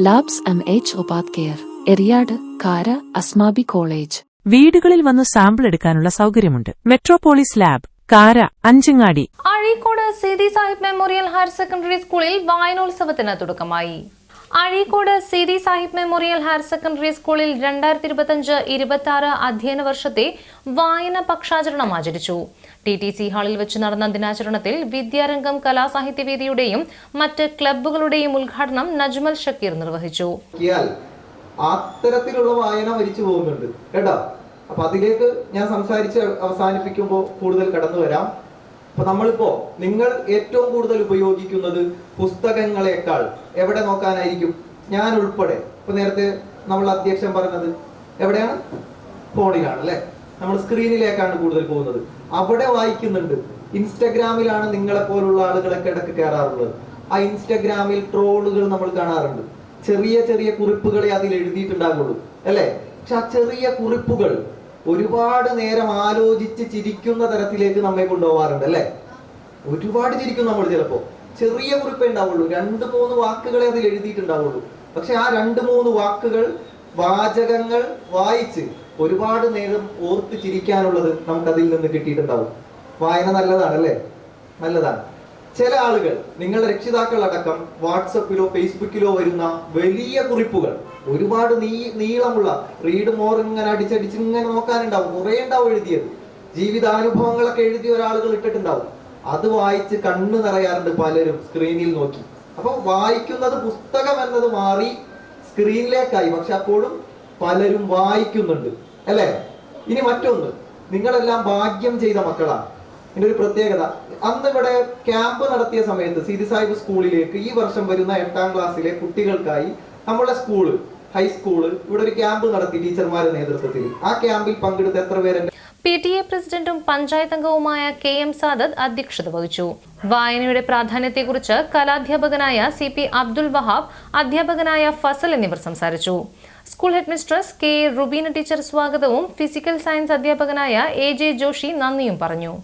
Labs M H ഒപാത് care Eriyad Kara Asmabi college വീടുകളിൽ വന്ന് സാമ്പിൾ എടുക്കാനുള്ള സൗകര്യമുണ്ട്. Metropolis lab Kara Anchangadi. Azhikode Seethi Sahib memorial higher secondary സ്കൂളിൽ വായനോത്സവത്തിന് തുടക്കമായി. Azhikode Seethi Sahib memorial higher secondary സ്കൂളിൽ രണ്ടായിരത്തി ഇരുപത്തിയഞ്ച് ഇരുപത്തി ആറ് അധ്യയന വർഷത്തെ വായന പക്ഷാചരണം ആചരിച്ചു. ടി ടി സി ഹാളിൽ വെച്ച് നടന്ന ദിനാചരണത്തിൽ വിദ്യാരംഗം കലാസാഹിത്യവേദിയുടെയും മറ്റ് ക്ലബ്ബുകളുടെയും ഉദ്ഘാടനം നജ്മൽ ഷക്കീർ നിർവഹിച്ചു. അത്തരത്തിലുള്ള വായന മരിച്ചു പോകുന്നുണ്ട്. കേട്ടോ? അപ്പൊ അതിലേക്ക് ഞാൻ സംസാരിച്ച് അവസാനിപ്പിക്കുമ്പോൾ കൂടുതൽ കടന്നു വരാം. അപ്പൊ നമ്മളിപ്പോ നിങ്ങൾ ഏറ്റവും കൂടുതൽ ഉപയോഗിക്കുന്നത് പുസ്തകങ്ങളെക്കാൾ എവിടെ നോക്കാനായിരിക്കും? ഞാൻ ഉൾപ്പെടെ. ഇപ്പൊ നേരത്തെ നമ്മൾ അധ്യക്ഷൻ പറഞ്ഞത് എവിടെയാണ്? ഫോണിലാണ് അല്ലെ? നമ്മൾ സ്ക്രീനിലേക്കാണ് കൂടുതൽ പോകുന്നത്. അവിടെ വായിക്കുന്നുണ്ട്. ഇൻസ്റ്റഗ്രാമിലാണ് നിങ്ങളെ പോലുള്ള ആളുകളൊക്കെ ഇടയ്ക്ക് കയറാറുള്ളത്. ആ ഇൻസ്റ്റഗ്രാമിൽ ട്രോളുകൾ നമ്മൾ കാണാറുണ്ട്. ചെറിയ ചെറിയ കുറിപ്പുകളെ അതിൽ എഴുതിയിട്ടുണ്ടാകുള്ളൂ അല്ലെ? പക്ഷെ ആ ചെറിയ കുറിപ്പുകൾ ഒരുപാട് നേരം ആലോചിച്ച് ചിരിക്കുന്ന തരത്തിലേക്ക് നമ്മെ കൊണ്ടുപോകാറുണ്ട് അല്ലേ? ഒരുപാട് ചിരിക്കും നമ്മൾ ചിലപ്പോ. ചെറിയ കുറിപ്പേ ഉണ്ടാവുള്ളൂ. രണ്ട് മൂന്ന് വാക്കുകളെ അതിൽ എഴുതിയിട്ടുണ്ടാവുള്ളൂ. പക്ഷെ ആ രണ്ട് മൂന്ന് വാക്കുകൾ വാചകങ്ങൾ വായിച്ച് ഒരുപാട് നേരം ഓർത്ത് ചിരിക്കാനുള്ളത് നമുക്ക് അതിൽ നിന്ന് കിട്ടിയിട്ടുണ്ടാവും. വായന നല്ലതാണ് അല്ലേ? നല്ലതാണ്. ചില ആളുകൾ നിങ്ങളുടെ രക്ഷിതാക്കൾ അടക്കം വാട്സപ്പിലോ ഫേസ്ബുക്കിലോ വരുന്ന വലിയ കുറിപ്പുകൾ. ഒരുപാട് നീ നീളമുള്ള റീഡ് മോർ ഇങ്ങനെ അടിച്ചടിച്ച് ഇങ്ങനെ നോക്കാനുണ്ടാവും. കുറേ ഉണ്ടാവും എഴുതിയത്. ജീവിതാനുഭവങ്ങളൊക്കെ എഴുതിയ ഒരാളുകൾ ഇട്ടിട്ടുണ്ടാവും. അത് വായിച്ച് കണ്ണു നിറയാറുണ്ട് പലരും സ്ക്രീനിൽ നോക്കി. അപ്പൊ വായിക്കുന്നത് പുസ്തകം എന്നത് മാറി സ്ക്രീനിലേക്കായി. പക്ഷെ അപ്പോഴും പലരും വായിക്കുന്നുണ്ട്. അല്ലേ? ഇനി മറ്റൊന്ന്. നിങ്ങളെല്ലാം ഭാഗ്യം ചെയ്ത മക്കളാണ്. ഇതിന്റെ ഒരു പ്രത്യേകത. അന്ന് ഇവിടെ ക്യാമ്പ് നടത്തിയ സമയത്ത് സിരി സാഹിബ് സ്കൂളിലേക്ക് ഈ വർഷം വരുന്ന എട്ടാം ക്ലാസ്സിലെ കുട്ടികൾക്കായി നമ്മുടെ സ്കൂൾ ഹൈസ്കൂൾ ഇവിടെ ഒരു ക്യാമ്പ് നടത്തി ടീച്ചർമാരുടെ നേതൃത്വത്തിൽ. ആ ക്യാമ്പിൽ പങ്കെടുത്ത എത്ര പേരുണ്ട്? പി ടി എ പ്രസിഡന്റും പഞ്ചായത്ത് അംഗവുമായ കെ എം സാദത്ത് അധ്യക്ഷത വഹിച്ചു. വായനയുടെ പ്രാധാന്യത്തെക്കുറിച്ച് കലാധ്യാപകനായ സി പി അബ്ദുൽ വഹാബ് അധ്യാപകനായ ഫസൽ എന്നിവർ സംസാരിച്ചു. School head mistress K Rubeena teacher സ്വാഗതവും ഫിസിക്കൽ സയൻസ് അധ്യാപകനായ എ ജെ ജോഷി നന്ദിയും പറഞ്ഞു.